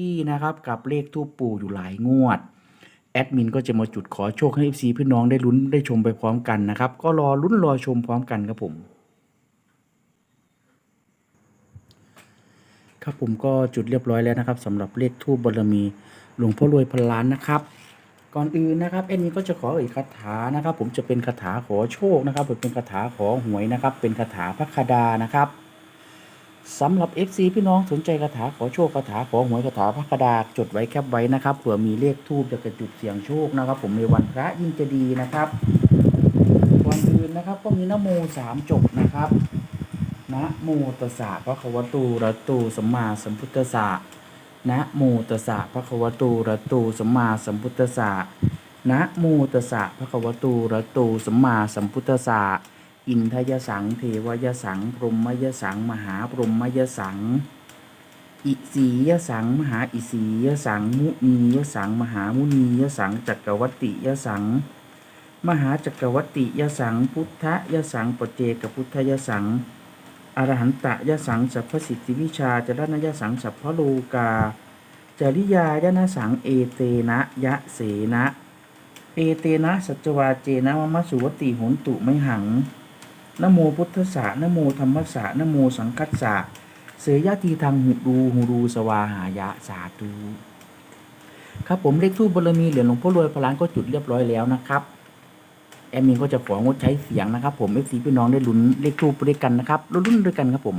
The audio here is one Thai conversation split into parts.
ที่นะครับกับเลขทูปปู่อยู่หลายงวด แอดมินก็จะมาจุดขอโชคให้ FC พี่น้องได้ลุ้นได้ชมไปพร้อมกันนะครับ ก็รอลุ้นรอชมพร้อมกันครับผม ครับผมก็จุดเรียบร้อยแล้วนะครับสำหรับเลขทูปบารมีหลวงพ่อรวยพันล้านนะครับก่อนอื่นนะครับแอดมินก็จะขอเอ่ยคาถานะครับ ผมจะเป็นคาถาขอโชคนะครับเป็นคาถาขอหวยนะครับ เป็นคาถาพระคดานะครับ สำหรับ FC พี่น้องสนใจคาถาขอโชคคาถาขอหวยคาถาพระกระดาษจดไว้แคปไว้นะครับเผื่อมีเลขทูบจะกระจุดเสียงโชคนะครับ ผมในวันพระยิ่งจะดีนะครับก่อนอื่นนะครับ ก็มีนโมสามจบนะครับนะโมตัสสะพระควตูระตูสัมมาสัมพุทธัสสะนะโมตัสสะพระควตูระตูสัมมาสัมพุทธัสสะนะโมตัสสะพระควตูระตูสัมมาสัมพุทธัสสะ อินทยสัง เทวยสัง พรหมยสัง มหาพรหมยสัง อิสียสัง มหาอิสียสัง มุนียสัง มหามุนียสัง จักรวัตติยสัง มหาจักรวัตติยสัง พุทธยสังปเจกพุทธยสัง อรหันตยสัง สัพพสิทธิวิชาจรณยสัง สัพพโลกา จริยายนะสัง เอเตนะยะเสนะ เอเตนะ สัจวาเจนะมะมะสุวติหนตุไม่หัง นโมพุทธสะนโมธรรมสะนโมสังคัสสะเสยยะทีทางหุดูหูดูสวาหายะสาธุครับผมเลขทูบบารมีเหรียญหลวงพ่อรวยพลานก็จุดเรียบร้อยแล้วนะครับแอมมินก็จะของดใช้เสียงนะครับ ผมเอฟซีพี่น้องได้ลุ้นเลขทูบด้วยกันนะครับลุ้นด้วยกันครับผม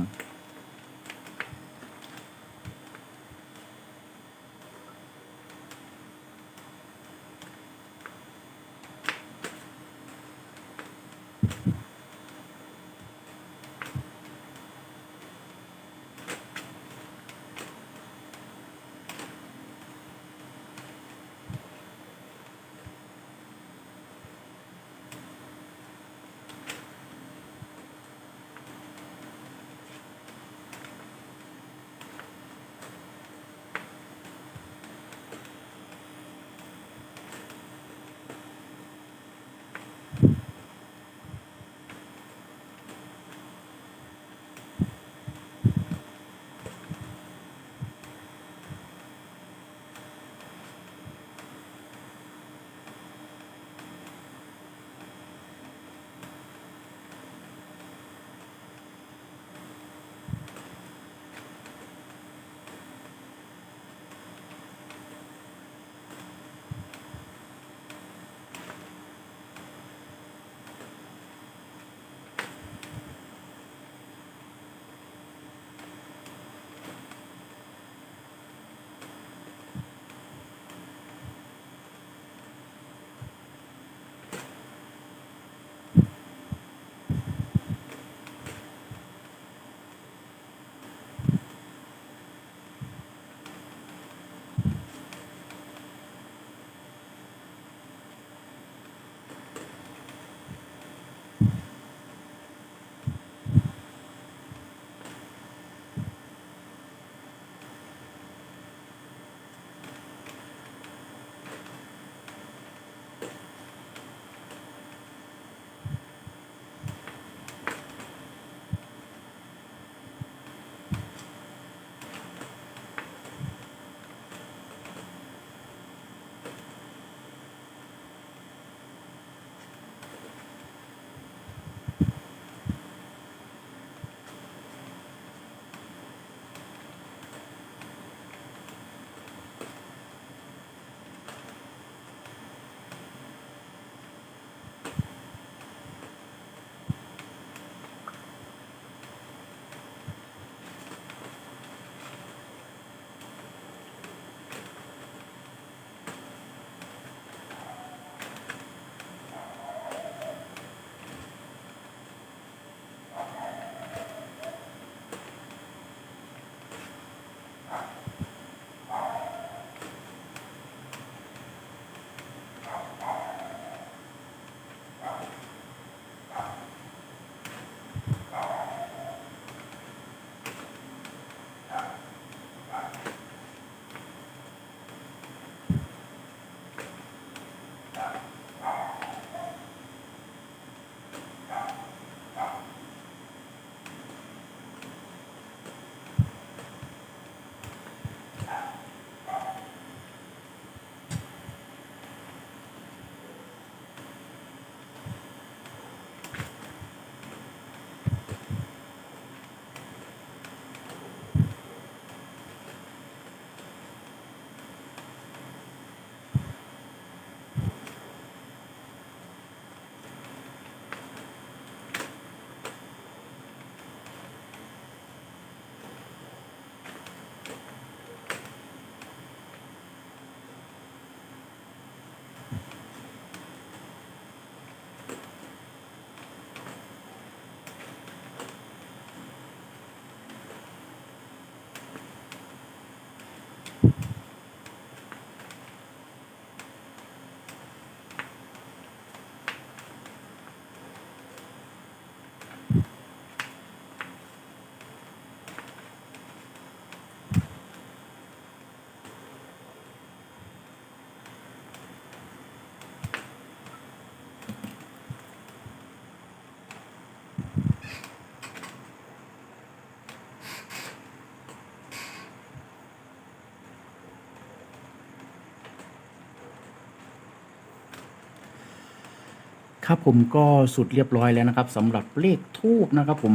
ครับผมก็สุดเรียบร้อยแล้วนะครับสำหรับเลขทูบนะครับ ผม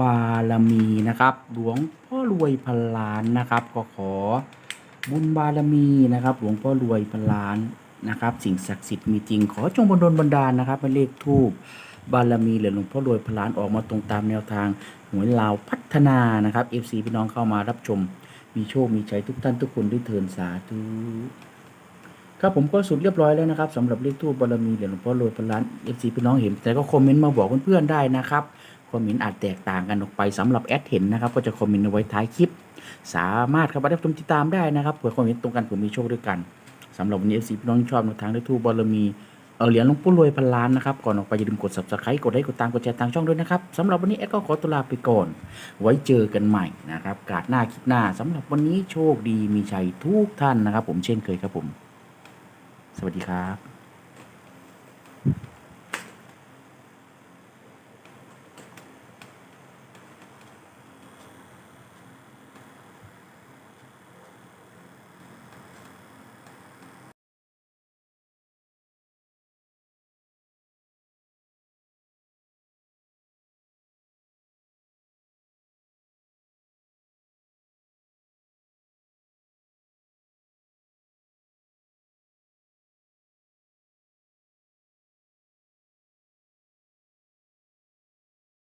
บารมีนะครับหลวงพ่อรวยพันล้านนะครับ ก็ขอบุญบารมีนะครับ หลวงพ่อรวยพันล้านนะครับ สิ่งศักดิ์สิทธิ์มีจริง ขอจงบันดลบันดาลนะครับเลขทูบบารมีหรือหลวงพ่อรวยพันล้านออกมาตรงตามแนวทางหวยลาวพัฒนานะครับ FC พี่น้องเข้ามารับชม มีโชคมีชัยทุกท่านทุกคนด้วยเทินสาธุ ครับผมก็สุดเรียบร้อยแล้วนะครับสำหรับเลขทูบบารมีเหรียญหลวงพ่อรวยพันล้านเอฟซีพี่น้องเห็น แต่ก็คอมเมนต์มาบอกเพื่อนๆได้นะครับคอมเมนต์อาจแตกต่างกันออกไปสำหรับแอดเห็นนะครับ ก็จะคอมเมนต์เอาไว้ท้ายคลิป สามารถเข้ามารับชมติดตามได้นะครับเผื่อคอมเมนต์ตรงกันผื่อมีโชคด้วยกันสำหรับวันนี้เอฟซีพี่น้องชอบในวทางเลขทูบบารมีเอาเหรียญหลวงพ่อรวยพันล้านนะครับก่อนออกไปอย่าลืมกด subscribe กดไลค์กดตามกดแชร์ทางช่องด้วยนะครับสำหรับวันนี้แอดก็ขอตัวลาไปก่อน ไว้เจอกันใหม่นะครับกาดหน้าคลิปหน้าสำหรับวันนี้โชคดีมีชัยทุกท่านนะครับ ผมเช่นเคยครับผม สวัสดีครับ